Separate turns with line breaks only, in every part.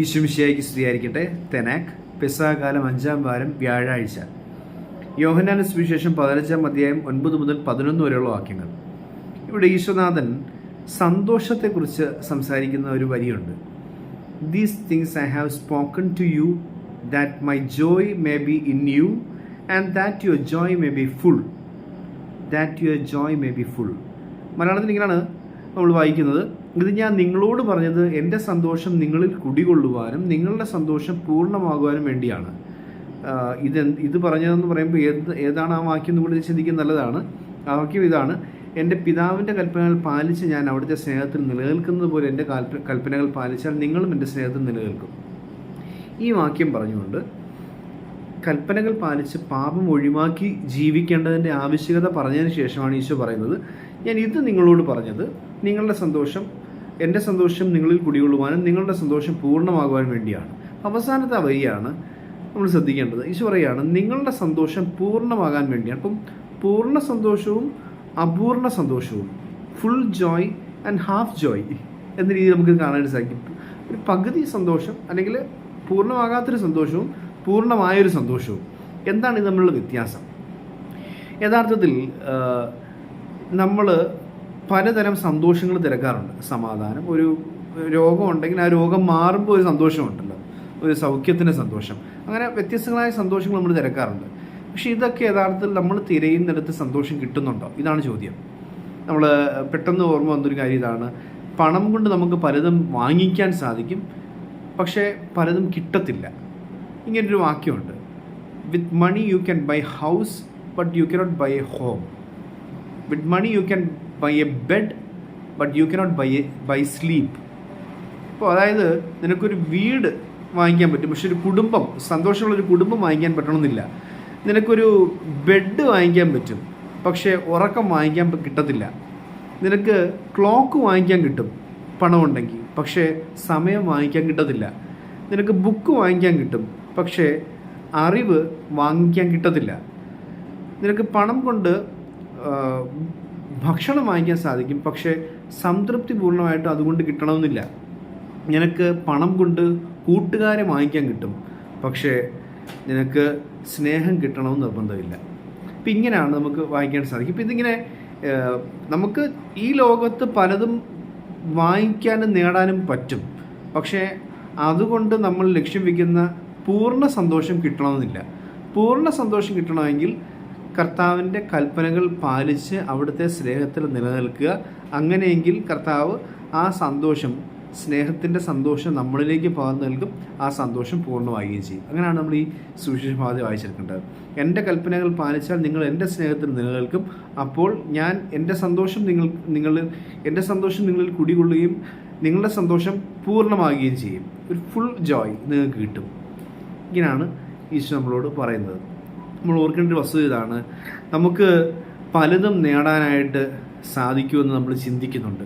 ഈശുമിശിയായിക്ക് സ്തുതിയായിരിക്കട്ടെ. തെനാക് പെസാകാലം അഞ്ചാം വാരം വ്യാഴാഴ്ച. യോഹനാന സുവിശേഷം പതിനഞ്ചാം അധ്യായം ഒൻപത് മുതൽ പതിനൊന്ന് വരെയുള്ള വാക്യങ്ങൾ. ഇവിടെ ഈശ്വനാഥൻ സന്തോഷത്തെക്കുറിച്ച് സംസാരിക്കുന്ന ഒരു വരിയുണ്ട്. These things I have spoken to you that my joy may be in you and that your joy may be full that your joy may be full മലയാളത്തിൽ ഇങ്ങനെയാണ് നമ്മൾ വായിക്കുന്നത്. ഇത് ഞാൻ നിങ്ങളോട് പറഞ്ഞത് എന്റെ സന്തോഷം നിങ്ങളിൽ കുടികൊള്ളുവാനും നിങ്ങളുടെ സന്തോഷം പൂർണമാകുവാനും വേണ്ടിയാണ്. ഇത് ഇത് പറഞ്ഞതെന്ന് പറയുമ്പോൾ ഏത് ഏതാണ് ആ വാക്യം കൂടി ചിന്തിക്കുന്നത് നല്ലതാണ്. ആ വാക്യം ഇതാണ് എന്റെ പിതാവിന്റെ കൽപ്പനകൾ പാലിച്ച് ഞാൻ അവിടുത്തെ സ്നേഹത്തിൽ നിലനിൽക്കുന്നത് പോലെ എന്റെ കൽപ്പനകൾ പാലിച്ചാൽ നിങ്ങളും എന്റെ സ്നേഹത്തിൽ നിലനിൽക്കും. ഈ വാക്യം പറഞ്ഞുകൊണ്ട് കൽപ്പനകൾ പാലിച്ച് പാപം ഒഴിവാക്കി ജീവിക്കേണ്ടതിന്റെ ആവശ്യകത പറഞ്ഞതിന് ശേഷമാണ് ഈശോ പറയുന്നത്. ഞാൻ ഇത് നിങ്ങളോട് പറഞ്ഞത് നിങ്ങളുടെ സന്തോഷം എന്റെ സന്തോഷം നിങ്ങളിൽ കുടികൊള്ളുവാനും നിങ്ങളുടെ സന്തോഷം പൂർണമാകുവാനും വേണ്ടിയാണ്. അവസാനത്തെ വരിയാണ് നമ്മൾ ശ്രദ്ധിക്കേണ്ടത്. ഈശോ പറയുകയാണ് നിങ്ങളുടെ സന്തോഷം പൂർണമാകാൻ വേണ്ടിയാണ്. അപ്പം പൂർണ സന്തോഷവും അപൂർണ സന്തോഷവും full joy and half joy എന്ന രീതിയിൽ നമുക്ക് കാണാൻ സാധിക്കും. ഒരു പകുതി സന്തോഷം അല്ലെങ്കിൽ പൂർണമാകാത്തൊരു സന്തോഷവും പൂർണമായൊരു സന്തോഷവും. എന്താണ് ഇത് തമ്മിലുള്ള വ്യത്യാസം? യഥാർത്ഥത്തിൽ നമ്മൾ പലതരം സന്തോഷങ്ങൾ തിരക്കാറുണ്ട്. സമാധാനം ഒരു രോഗം ഉണ്ടെങ്കിൽ ആ രോഗം മാറുമ്പോൾ ഒരു സന്തോഷമുണ്ടല്ലോ. ഒരു സൗഖ്യത്തിന്റെ സന്തോഷം. അങ്ങനെ വ്യത്യസ്തങ്ങളായ സന്തോഷങ്ങൾ നമ്മൾ തിരക്കാറുണ്ട്. പക്ഷെ ഇതൊക്കെ യഥാർത്ഥത്തിൽ നമ്മൾ തിരയുന്നിടത്ത് സന്തോഷം കിട്ടുന്നുണ്ടോ? ഇതാണ് ചോദ്യം. നമ്മൾ പെട്ടെന്ന് ഓർമ്മ വന്നൊരു കാര്യം ഇതാണ്. പണം കൊണ്ട് നമുക്ക് പലതും വാങ്ങിക്കാൻ സാധിക്കും പക്ഷേ പലതും കിട്ടത്തില്ല. ഇങ്ങനൊരു വാക്യമുണ്ട്. With money you can buy house but you cannot buy a home with money you can buy a bed but you cannot buy buy sleep അപ്പോൾ അതായത് നിനക്കൊരു വീട് വാങ്ങിക്കാൻ പറ്റും. പക്ഷെ ഒരു കുടുംബം സന്തോഷമുള്ളൊരു കുടുംബം വാങ്ങിക്കാൻ പറ്റണമെന്നില്ല. നിനക്കൊരു ബെഡ് വാങ്ങിക്കാൻ പറ്റും. പക്ഷേ ഉറക്കം വാങ്ങിക്കാൻ കിട്ടത്തില്ല. നിനക്ക് ക്ലോക്ക് വാങ്ങിക്കാൻ കിട്ടും. പണമുണ്ടെങ്കിൽ. പക്ഷേ സമയം വാങ്ങിക്കാൻ കിട്ടത്തില്ല. നിനക്ക് ബുക്ക് വാങ്ങിക്കാൻ കിട്ടും. പക്ഷേ അറിവ് വാങ്ങിക്കാൻ കിട്ടത്തില്ല. നിനക്ക് പണം കൊണ്ട് ഭക്ഷണം വാങ്ങിക്കാൻ സാധിക്കും. പക്ഷേ സംതൃപ്തി പൂർണമായിട്ട് അതുകൊണ്ട് കിട്ടണമെന്നില്ല. നിനക്ക് പണം കൊണ്ട് കൂട്ടുകാരെ വാങ്ങിക്കാൻ കിട്ടും. പക്ഷേ നിനക്ക് സ്നേഹം കിട്ടണമെന്ന് നിർബന്ധമില്ല. അപ്പം ഇങ്ങനെയാണ് നമുക്ക് വാങ്ങിക്കാൻ സാധിക്കും. ഇപ്പം ഇതിങ്ങനെ നമുക്ക് ഈ ലോകത്ത് പലതും വാങ്ങിക്കാനും നേടാനും പറ്റും. പക്ഷേ അതുകൊണ്ട് നമ്മൾ ലക്ഷ്യം വയ്ക്കുന്ന പൂർണ സന്തോഷം കിട്ടണമെന്നില്ല. പൂർണ സന്തോഷം കിട്ടണമെങ്കിൽ കർത്താവിന്റെ കൽപ്പനകൾ പാലിച്ച് അവിടുത്തെ സ്നേഹത്തിൽ നിലനിൽക്കുക. അങ്ങനെയെങ്കിൽ കർത്താവ് ആ സന്തോഷം സ്നേഹത്തിന്റെ സന്തോഷം നമ്മളിലേക്ക് പകർന്നു നൽകും. ആ സന്തോഷം പൂർണമാകുകയും ചെയ്യും. അങ്ങനെയാണ് നമ്മൾ ഈ സുവിശേഷ ഭാഗത്ത് വായിച്ചെടുക്കേണ്ടത്. എന്റെ കൽപ്പനകൾ പാലിച്ചാൽ നിങ്ങൾ എന്റെ സ്നേഹത്തിൽ നിലനിൽക്കും. അപ്പോൾ ഞാൻ എന്റെ സന്തോഷം നിങ്ങൾ നിങ്ങൾ എന്റെ സന്തോഷം നിങ്ങളിൽ കുടികൊള്ളുകയും നിങ്ങളുടെ സന്തോഷം പൂർണമാകുകയും ചെയ്യും. ഒരു ഫുൾ ജോയ് നിങ്ങൾക്ക് കിട്ടും. ഇങ്ങനെയാണ് ഈശോ നമ്മളോട് പറയുന്നത്. നമ്മൾ ഓർക്കേണ്ട വസ്തുത ഇതാണ്. നമുക്ക് പലതും നേടാനായിട്ട് സാധിക്കുമെന്ന് നമ്മൾ ചിന്തിക്കുന്നുണ്ട്.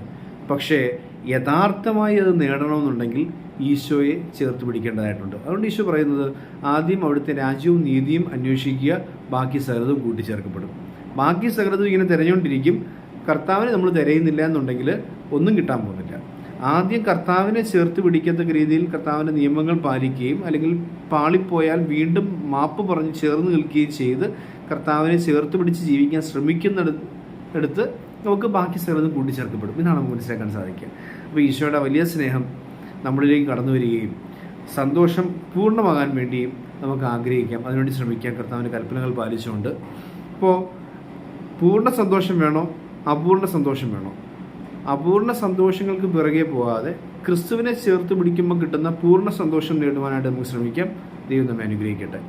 പക്ഷേ യഥാർത്ഥമായി അത് നേടണമെന്നുണ്ടെങ്കിൽ ഈശോയെ ചേർത്ത് പിടിക്കേണ്ടതായിട്ടുണ്ട്. അതുകൊണ്ട് ഈശോ പറയുന്നത് ആദ്യം അവിടുത്തെ രാജ്യവും നീതിയും അന്വേഷിക്കുക ബാക്കി സകലതും കൂട്ടിച്ചേർക്കപ്പെടും. ബാക്കി സകലതും ഇങ്ങനെ തിരഞ്ഞുകൊണ്ടിരിക്കും. കർത്താവിനെ നമ്മൾ തിരയുന്നില്ല എന്നുണ്ടെങ്കിൽ ഒന്നും കിട്ടാൻ പോകുന്നില്ല. ആദ്യം കർത്താവിനെ ചേർത്ത് പിടിക്കത്തക്ക രീതിയിൽ കർത്താവിന്റെ നിയമങ്ങൾ പാലിക്കുകയും അല്ലെങ്കിൽ പാളിപ്പോയാൽ വീണ്ടും മാപ്പ് പറഞ്ഞ് ചേർന്ന് നിൽക്കുകയും ചെയ്ത് കർത്താവിനെ ചേർത്ത് പിടിച്ച് ജീവിക്കാൻ ശ്രമിക്കുന്നിടത്ത് നമുക്ക് ബാക്കി സ്ഥലത്ത് കൂട്ടിച്ചേർക്കപ്പെടും. ഇതാണ് നമുക്ക് മനസ്സിലാക്കാൻ സാധിക്കുക. അപ്പോൾ ഈശോയുടെ വലിയ സ്നേഹം നമ്മളിലേക്ക് കടന്നു വരികയും സന്തോഷം പൂർണമാകാൻ വേണ്ടിയും നമുക്ക് ആഗ്രഹിക്കാം. അതിനുവേണ്ടി ശ്രമിക്കാം. കർത്താവിന്റെ കൽപ്പനകൾ പാലിച്ചുകൊണ്ട്. ഇപ്പോൾ പൂർണ സന്തോഷം വേണോ? അപൂർണ സന്തോഷം വേണോ? അപൂർണ സന്തോഷങ്ങൾക്ക് പിറകെ പോകാതെ ക്രിസ്തുവിനെ ചേർത്ത് പിടിക്കുമ്പോൾ കിട്ടുന്ന പൂർണ സന്തോഷം നേടുവാനായിട്ട് നമുക്ക് ശ്രമിക്കാം. ദൈവം നമ്മെ അനുഗ്രഹിക്കട്ടെ.